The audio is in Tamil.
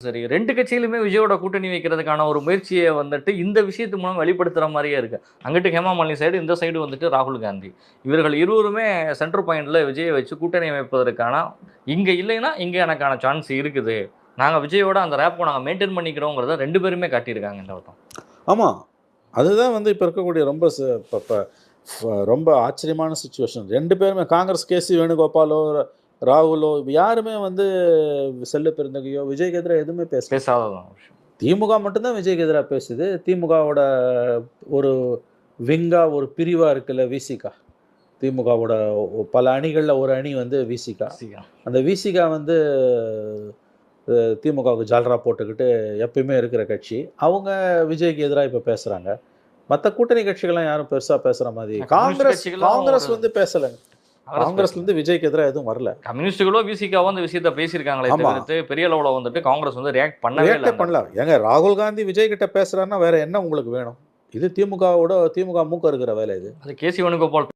சரி ரெண்டு கட்சியிலுமே விஜயோட கூட்டணி வைக்கிறதுக்கான ஒரு முயற்சியை வந்துட்டு இந்த விஷயத்து மூலம் வெளிப்படுத்துகிற மாதிரியே இருக்கு. அங்கிட்டு ஹேமா மாலினி சைடு இந்த சைடு வந்துட்டு ராகுல் காந்தி. இவர்கள் இருவருமே சென்டர் பாயிண்டில் விஜயை வச்சு கூட்டணி அமைப்பதற்கான இங்கே இல்லைன்னா இங்கே எனக்கான சான்ஸ் இருக்குது. நாங்கள் விஜயோட அந்த ரேப்பை நாங்கள் மெயின்டைன் பண்ணிக்கிறோங்கிறத ரெண்டு பேருமே காட்டியிருக்காங்க இந்த வட்டம். ஆமாம் அதுதான் வந்து இப்போ இருக்கக்கூடிய ரொம்ப ச- ரொம்ப ஆச்சரியமான சுச்சுவேஷன் ரெண்டு பேருமே காங்கிரஸ் கேசி வேணுகோபாலோ ராகுலோ யாருமே வந்து செல்ல பெருந்தகையோ விஜய்க்கு எதிராக எதுவுமே பேசல. பேசாததான் விஷயம். திமுக மட்டும்தான் விஜய்க்கு எதிராக பேசுது. திமுகவோட ஒரு விங்கா ஒரு பிரிவா இருக்குல்ல விசிகா. திமுகவோட பல அணிகளில் ஒரு அணி வந்து விசிகா. அந்த விசிகா வந்து திமுகவுக்கு ஜால்ரா போட்டுக்கிட்டு எப்பயுமே இருக்கிற கட்சி. அவங்க விஜய்க்கு எதிராக இப்போ பேசுகிறாங்க மற்ற கூட்டணி கட்சிகள்லாம் யாரும் பெருசாக பேசுகிற மாதிரி காங்கிரஸ் காங்கிரஸ் வந்து பேசலை காங்கிரஸ்ல இருந்து விஜய்க்கு எதிராக எதுவும் வரல. கம்யூனிஸ்டுகளோ விசிகாவோ அந்த விஷயத்த பேசியிருக்காங்களே. தவிர்த்து பெரிய அளவுல வந்துட்டு காங்கிரஸ் வந்து ரியாக்ட் பண்ணவே பண்ணல. ஏங்க ராகுல் காந்தி விஜய் கிட்ட பேசுறாருன்னா வேற என்ன உங்களுக்கு வேணும்? இது திமுகவோட திமுக மூக்க இருக்கிற வேலை இது. அது கேசி வேணுகோபால்